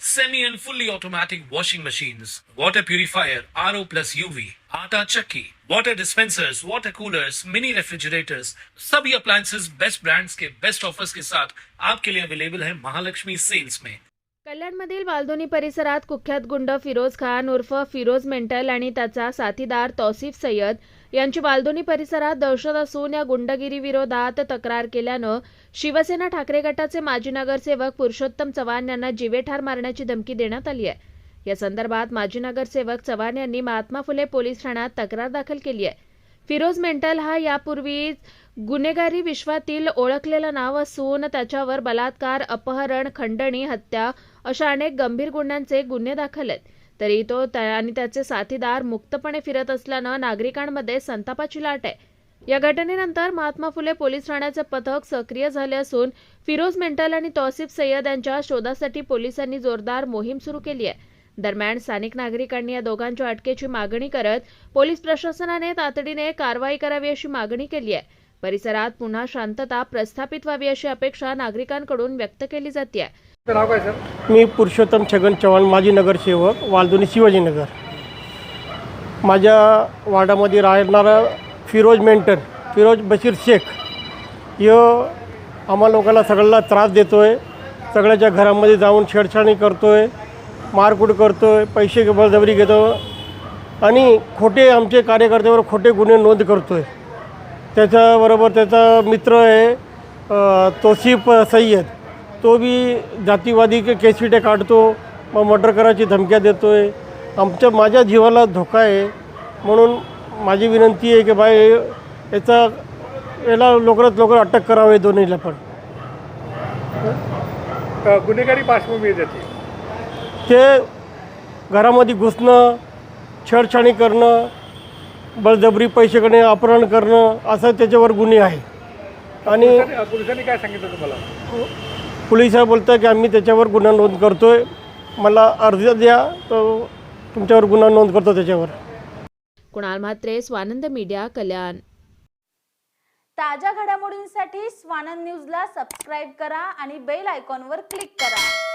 semi and fully automatic washing machines, water purifier, RO plus UV, आटा चक्की, water dispensers, water coolers, mini refrigerators, सभी appliances best brands के best offers के साथ आपके लिए अवेलेबल है महालक्ष्मी सेल्स में कल्याणमधील बालदोनी परिसरात कुख्यात गुंड फिरोज खान उर्फ फिरोज मेंटल आणि त्याचा साथीदार तौसिफ सय्यद यांची बालदोनी परिसरात दहशत असून या गुंडगिरी विरोधात तक्रार केल्यानं शिवसेना ठाकरे गटाचे माजी नगरसेवक पुरुषोत्तम चव्हाण यांना जीवेठार मारण्याची धमकी देण्यात आली आहे. या संदर्भात माजी नगरसेवक चव्हाण यांनी महात्मा फुले पोलीस ठाण्यात तक्रार दाखल केली आहे. फिरोज मेंटल हा यापूर्वी गुन्हेगारी विश्वातील ओळखलेलं नाव असून त्याच्यावर बलात्कार अपहरण खंडणी हत्या अशा अनेक गंभीर गुन्ह्यांचे गुन्हे दाखल आहेत. तरी तो त्या- आणि त्याचे साथीदार मुक्तपणे फिरत असल्यानं नागरिकांमध्ये संतापाची लाट आहे. या घटनेनंतर महात्मा फुले पोलीस ठाण्याचे पथक सक्रिय झाले असून फिरोज मेंटल आणि तौसिफ सय्यद यांच्या शोधासाठी पोलिसांनी जोरदार मोहीम सुरू केली आहे. दरम्यान स्थानिक नागरिकांनी या दोघांच्या अटकेची मागणी करत पोलीस प्रशासनाने तातडीने कारवाई करावी अशी मागणी केली आहे. परिसरात पुन्हा शांतता प्रस्थापित व्हावी अशी अपेक्षा नागरिकांकडून व्यक्त केली जाते आहे. नाव काय सर? मी पुरुषोत्तम छगन चव्हाण माजी नगरसेवक वालदुनी शिवाजीनगर माझ्या वार्डामध्ये राहणारा फिरोज मेंटन फिरोज बशीर शेख यो आम्हा लोकांना सगळ्यांना त्रास देतो आहे सगळ्याच्या घरामध्ये जाऊन छेडछाणी करतो आहे मारकूट करतो आहे पैसे बळजबरी घेतो आणि खोटे आमचे कार्यकर्त्यावर खोटे गुन्हे नोंद करतो आहे त्याच्याबरोबर त्याचा मित्र आहे तोसीफ तोसिफ सय्यद. तो बी जातीवादी के केसविटे काढतो मग मर्डर करायची धमक्या देतो आहे आमच्या माझ्या जीवाला धोका आहे. म्हणून माझी विनंती आहे की बाई याचा याला लवकरात लवकर अटक करावी दोन्हीला पण. गुन्हेगारी पार्श्वभूमी त्याची. ते घरामध्ये घुसणं छेडछाणी करणं बळजबरी पैसे करणे अपहरण करणं असं त्याच्यावर गुन्हे आहे. आणि पोलिसांनी काय सांगितलं तुम्हाला? पोलीस बोलतं की आम्ही त्याच्यावर गुन्हा नोंद करतो आहे मला अर्ज द्या तर तुमच्यावर गुन्हा नोंद करतो त्याच्यावर. कुणाल म्हात्रे स्वानंद मीडिया कल्याण. ताज्या घडामोडींसाठी स्वानंद न्यूजला सबस्क्राईब करा आणि बेल आयकॉनवर क्लिक करा.